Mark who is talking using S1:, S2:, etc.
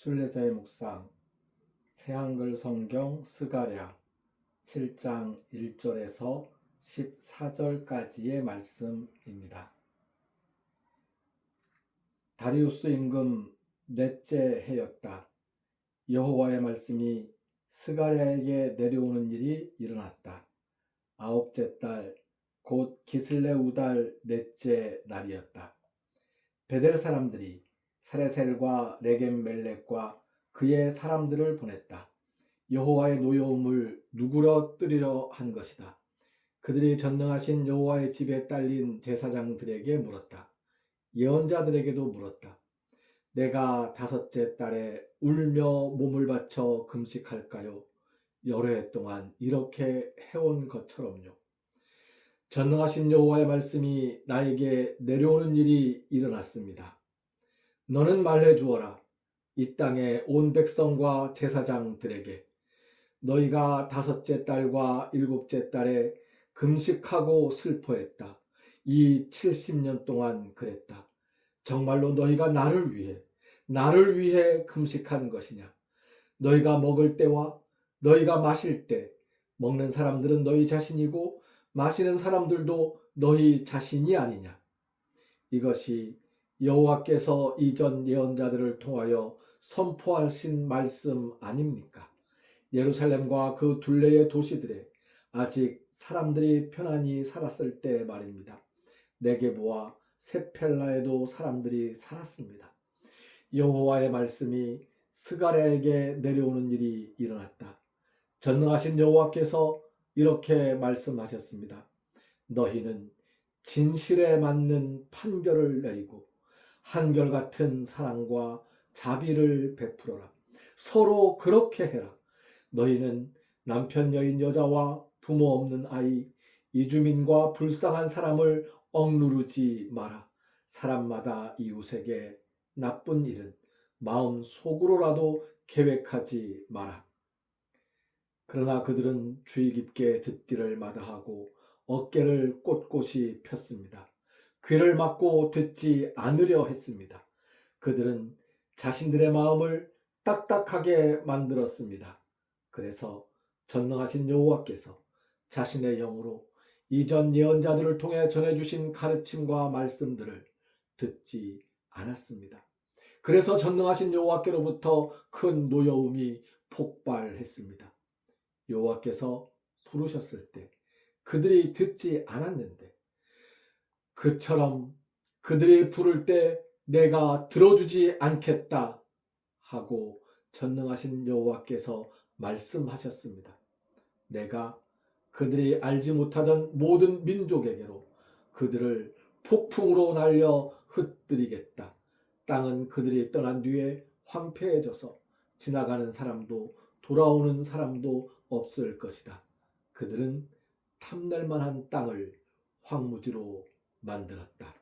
S1: 순례자의 묵상 새한글 성경 스가랴 7장 1절에서 14절까지의 말씀입니다. 다리우스 임금 넷째 해였다. 여호와의 말씀이 스가랴에게 내려오는 일이 일어났다. 아홉째 달 곧 기슬레 우달 넷째 날이었다. 베델 사람들이 사레셀과 레겜멜렉과 그의 사람들을 보냈다. 여호와의 노여움을 누구러뜨리려 한 것이다. 그들이 전능하신 여호와의 집에 딸린 제사장들에게 물었다. 예언자들에게도 물었다. 내가 다섯째 달에 울며 몸을 바쳐 금식할까요? 여러 해 동안 이렇게 해온 것처럼요. 전능하신 여호와의 말씀이 나에게 내려오는 일이 일어났습니다. 너는 말해 주어라. 이 땅의 온 백성과 제사장들에게 너희가 다섯째 달과 일곱째 달에 금식하고 슬퍼했다. 이 70년 동안 그랬다. 정말로 너희가 나를 위해 나를 위해 금식한 것이냐? 너희가 먹을 때와 너희가 마실 때 먹는 사람들은 너희 자신이고 마시는 사람들도 너희 자신이 아니냐? 이것이 여호와께서 이전 예언자들을 통하여 선포하신 말씀 아닙니까? 예루살렘과 그 둘레의 도시들에 아직 사람들이 편안히 살았을 때 말입니다. 네게보와 세펠라에도 사람들이 살았습니다. 여호와의 말씀이 스가랴에게 내려오는 일이 일어났다. 전능하신 여호와께서 이렇게 말씀하셨습니다. 너희는 진실에 맞는 판결을 내리고 한결같은 사랑과 자비를 베풀어라. 서로 그렇게 해라. 너희는 남편 여인 여자와 부모 없는 아이, 이주민과 불쌍한 사람을 억누르지 마라. 사람마다 이웃에게 나쁜 일은 마음 속으로라도 계획하지 마라. 그러나 그들은 주의 깊게 듣기를 마다하고 어깨를 꼿꼿이 폈습니다. 귀를 막고 듣지 않으려 했습니다. 그들은 자신들의 마음을 딱딱하게 만들었습니다. 그래서 전능하신 여호와께서 자신의 영으로 이전 예언자들을 통해 전해주신 가르침과 말씀들을 듣지 않았습니다. 그래서 전능하신 여호와께로부터 큰 노여움이 폭발했습니다. 여호와께서 부르셨을 때 그들이 듣지 않았는데 그처럼 그들이 부를 때 내가 들어주지 않겠다 하고 전능하신 여호와께서 말씀하셨습니다. 내가 그들이 알지 못하던 모든 민족에게로 그들을 폭풍으로 날려 흩뜨리겠다. 땅은 그들이 떠난 뒤에 황폐해져서 지나가는 사람도 돌아오는 사람도 없을 것이다. 그들은 탐낼 만한 땅을 황무지로 만들었다.